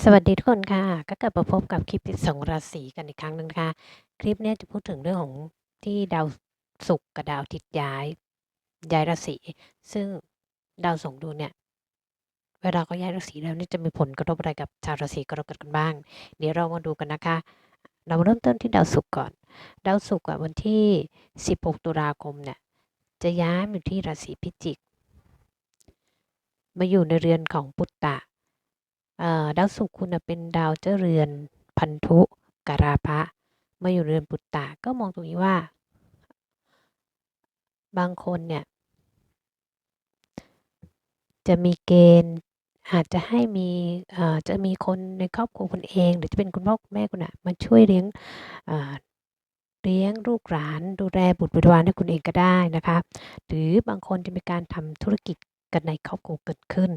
สวัสดีทุกคนค่ะ ก็กลับมาพบกับคลิป12ราศีกันอีกครั้งหนึ่งนะคะ คลิปนี้จะพูดถึงเรื่องของที่ดาวศุกร์กับดาวอาทิตย์ย้าย ย้ายราศี ซึ่งดาวศุกร์ดูเนี่ย เวลาเขาย้ายราศีแล้วนี่จะมีผลกระทบอะไรกับชาวราศีกรกฎกันบ้าง เดี๋ยวเรามาดูกันนะคะ เราเริ่มต้นที่ดาวศุกร์ก่อน ดาวศุกร์อะวันที่ 16 ตุลาคมเนี่ย จะย้ายมาอยู่ที่ราศีพิจิก มาอยู่ในเรือนของปุตตะ ดาวศุกร์คุณเป็นดาวเจรือนพันธุกราพะมาอยู่เรือนปุตตะก็มองตรงนี้ว่า บางคนเนี่ยจะมีเกณฑ์อาจจะให้มีจะมีคนในครอบครัวคุณเอง หรือจะเป็นคุณพ่อคุณแม่คุณน่ะมาช่วยเลี้ยงเลี้ยงลูกหลานดูแลบุตรบริวารให้คุณเองก็ได้นะคะ หรือบางคนจะมีการทำธุรกิจกันในครอบครัวเกิดขึ้น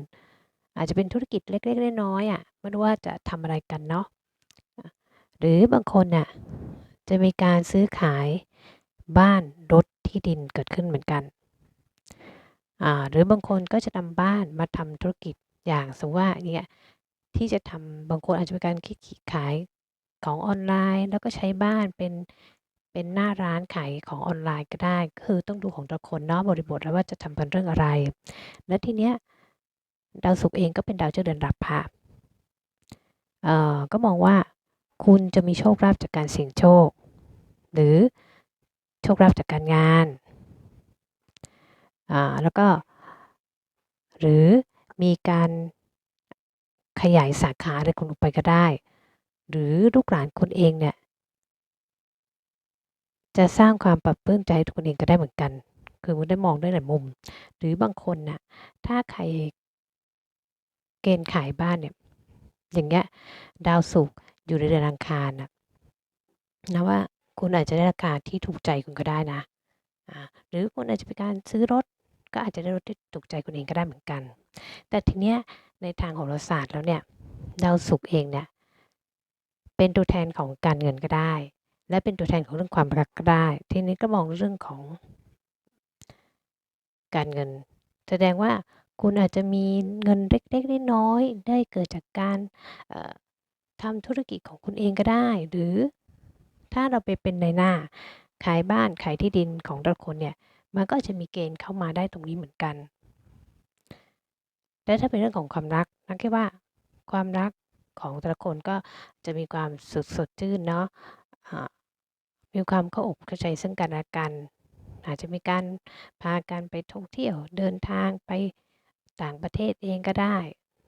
อาจจะเป็นธุรกิจเล็กๆน้อยๆอะไม่รู้ว่าจะทำอะไรกันเนาะหรือบางคนน่ะจะมีการซื้อขายบ้านรถที่ดินเกิดขึ้นเหมือนกันหรือบางคนก็จะนำบ้านมาทำธุรกิจอย่างสมมติว่าเนี่ยที่จะทำบางคนอาจจะมีการคิดขายของออนไลน์ แล้วก็ใช้บ้านเป็นเป็นหน้าร้านขายของออนไลน์ก็ได้ คือต้องดูของแต่ละคนเนาะบริบทแล้วว่าจะทำเป็นเรื่องอะไร แล้วทีเนี้ย ดาวศุกร์เองก็เป็นดาวเจ้าเรือนรับพะเอ่อก็มองว่าคุณจะมีโชคลาภจากการเสี่ยงโชค หรือโชคลาภจากการงานอ่าแล้วก็หรือมีการขยายสาขาอะไรคุณออกไปก็ได้ หรือลูกหลานคุณเองเนี่ยจะสร้างความปรับปลื้มใจให้ตัวคุณเองก็ได้เหมือนกัน คือมันได้มองได้หลายมุม หรือบางคนน่ะถ้าใคร เกณฑ์ขายบ้านเนี่ย อย่างเงี้ย ดาวศุกร์อยู่ในเรือนอังคารน่ะนะว่าคุณอาจจะได้ราคาที่ถูกใจคุณก็ได้นะอ่าหรือคุณอาจจะเป็นการซื้อรถ ก็อาจจะได้รถที่ถูกใจคุณเองก็ได้เหมือนกัน แต่ทีเนี้ยในทางโหราศาสตร์แล้วเนี่ย ดาวศุกร์เองเนี่ย เป็นตัวแทนของการเงินก็ได้ และเป็นตัวแทนของเรื่องความรักก็ได้ ทีนี้ก็มองเรื่องของการเงิน แสดงว่า คุณอาจจะมีเงินเล็ก ๆ น้อย ๆ ได้เกิดจากการเอ่อทำธุรกิจของคุณเองก็ได้ หรือถ้าเราไปเป็นนายหน้า ขายบ้าน ขายที่ดินของแต่ละคนเนี่ย มันก็จะมีเกณฑ์เข้ามาได้ตรงนี้เหมือนกัน และถ้าเป็นเรื่องของความรัก นับคิดว่า ความรักของแต่ละคนก็จะมีความสดสดชื่นเนาะอ่ามีความเข้าอกเข้าใจซึ่งกันและกัน อาจจะมีการพากันไปท่องเที่ยว เดินทางไป ต่างประเทศเองก็ได้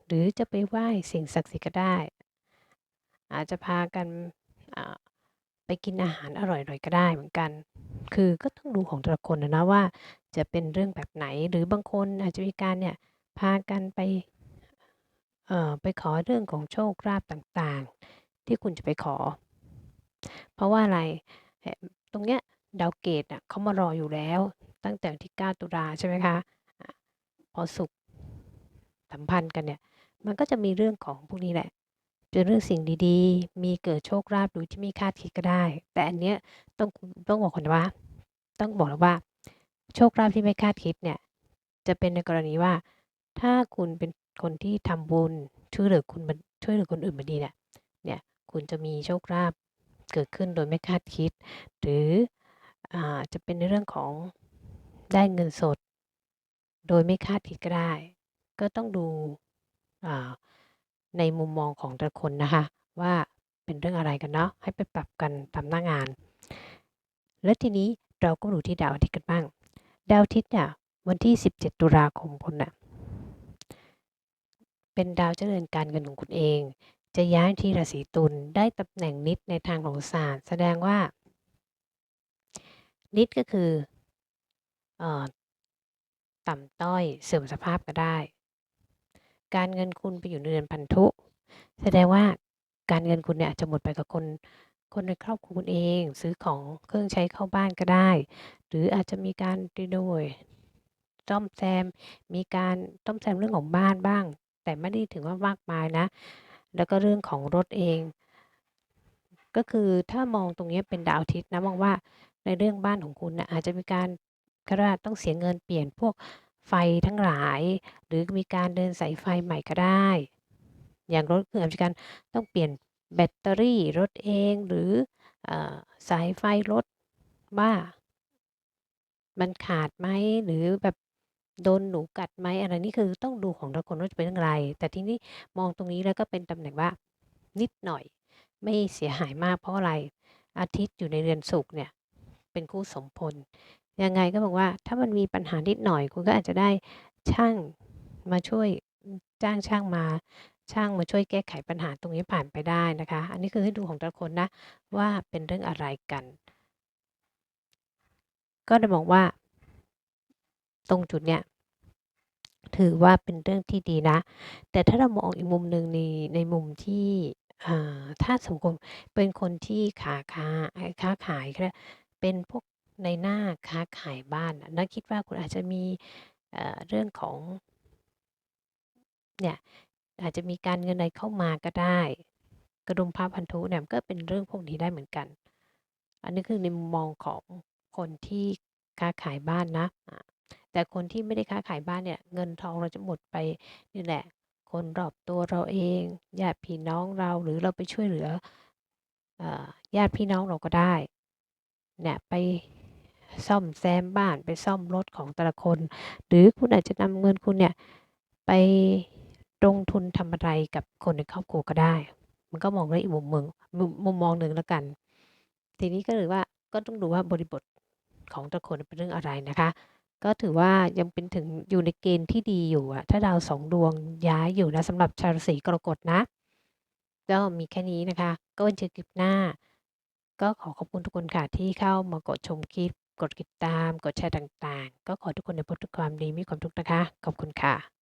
หรือจะไปไหว้สิ่งศักดิ์สิทธิ์ก็ได้ อาจจะพากันไปกินอาหารอร่อยๆก็ได้เหมือนกัน คือก็ต้องดูของแต่ละคนนะว่า จะเป็นเรื่องแบบไหนหรือบางคนอาจจะมีการเนี่ยพากันไปเอ่อไปขอเรื่องของโชคลาภต่างๆ ที่คุณจะไปขอ เพราะว่าอะไรตรงเนี้ยดาวเกตอะเขามารออยู่แล้ว ตั้งแต่ที่ 9 ตุลาใช่ไหมคะ พอศุก สัมพันธ์กันเนี่ย มันก็จะมีเรื่องของพวกนี้แหละเป็นเรื่องสิ่งดีๆ มีเกิดโชคลาภโดยที่ไม่คาดคิดก็ได้ แต่อันเนี้ยต้องต้องบอกก่อนว่า ต้องบอกเลยว่า โชคลาภที่ไม่คาดคิดเนี่ย จะเป็นในกรณีว่า ถ้าคุณเป็นคนที่ทำบุญช่วยเหลือคุณช่วยเหลือคนอื่นมาดีเนี่ย เนี่ยคุณจะมีโชคลาภเกิดขึ้นโดยไม่คาดคิด หรืออ่าจะเป็นในเรื่องของได้เงินสด โดยไม่คาดคิดก็ได้ ก็ต้องดูในมุมมองของแต่ละคนนะคะ ว่าเป็นเรื่องอะไรกันเนาะให้ไปปรับกันตามหน้างาน แล้วทีนี้เราก็ดูที่ดาวอาทิตย์กันบ้าง ดาวอาทิตย์เนี่ยวันที่ 17 ตุลาคมคุณน่ะเป็นดาวเจรือนการเงินของคุณเอง จะย้ายที่ราศีตุลได้ตำแหน่งนิดในทางโหราศาสตร์ แสดงว่า นิดก็คืออต่ำต้อยเสื่อมสภาพก็ได้ การเงินคุณไปอยู่ในเรือนพันธุ แสดงว่าการเงินคุณเนี่ยอาจจะหมดไปกับคนคนในครอบครัวคุณเอง ซื้อของเครื่องใช้เข้าบ้านก็ได้ หรืออาจจะมีการรีโนเวตซ่อมแซม มีการซ่อมแซมเรื่องของบ้านบ้าง แต่ไม่ได้ถึงว่ามากมายนะ แล้วก็เรื่องของรถเอง ก็คือถ้ามองตรงเนี้ยเป็นดาวอาทิตย์นะมองว่าในเรื่องบ้านของคุณนะอาจจะมีการเขาเรียกว่าต้องเสียเงินเปลี่ยนพวก ไฟทั้งหลาย หรือมีการเดินสายไฟใหม่ก็ได้ อย่างรถคืออาจจะการต้องเปลี่ยนแบตเตอรี่รถเองหรืออสายไฟรถว่ามันขาดไหมหรือแบบโดนหนูกัดไหมอะไรนี่คือต้องดูของแต่ละคนว่าจะเป็นเรื่องอะไร แต่ทีนี้มองตรงนี้แล้วก็เป็นตำแหน่งว่านิดหน่อย ไม่เสียหายมากเพราะอะไร อาทิตย์อยู่ในเรือนศุกร์เนี่ย เป็นคู่สมพล ยังไงก็บอกว่าถ้ามันมีปัญหานิดหน่อย คุณก็อาจจะได้ช่างมาช่วยจ้างช่างมา ช่างมาช่วยแก้ไขปัญหาตรงนี้ผ่านไปได้นะคะ อันนี้คือให้ดูของแต่ละคนนะว่าเป็นเรื่องอะไรกัน ก็จะบอกว่า ตรงจุดเนี้ยถือว่าเป็นเรื่องที่ดีนะ แต่ถ้าเรามองอีกมุมหนึ่งในในมุมที่ถ้าสมมติเป็นคนที่ขาค้าค้าขายก็ได้เป็นพวก ในหน้าค้าขายบ้านนะักคิดว่าคุณอาจจะมีเเรื่องของเนี่ยอาจจะมีการเงินอะไรเข้ามาก็ได้ กระดุมพระพันธุเนี่ยมันก็เป็นเรื่องพวกนี้ได้เหมือนกัน อันนี้คือในมุมมองของคนที่ค้าขายบ้านนะ แต่คนที่ไม่ได้ค้าขายบ้านเนี่ยเงินทองเราจะหมดไปนี่แหละ คนรอบตัวเราเองญาติพี่น้องเราหรือเราไปช่วยเหลือญาติพี่น้องเราก็ได้เนี่ยไป ซ่อมแซมบ้านไปซ่อมรถของแต่ละคน หรือคุณอาจจะนำเงินคุณเนี่ยไปลงทุนทำอะไรกับคนในครอบครัวก็ได้ มันก็มองได้อีกมุมหนึ่งมุมมองหนึ่งแล้วกัน ทีนี้ก็เลยว่าก็ต้องดูว่าบริบทของแต่ละคนเป็นเรื่องอะไรนะคะ ก็ถือว่ายังเป็นถึงอยู่ในเกณฑ์ที่ดีอยู่อะถ้าดาวสองดวงย้ายอยู่นะสำหรับชาวราศีกรกฎนะ ก็มีแค่นี้นะคะ ก็เจอคลิปหน้า ก็ขอขอบคุณทุกคนค่ะที่เข้ามากดชมคลิป กดติดตาม กดแชร์ต่างๆ ก็ขอทุกคนได้พบทุกความดีมีความสุขนะคะ ขอบคุณค่ะ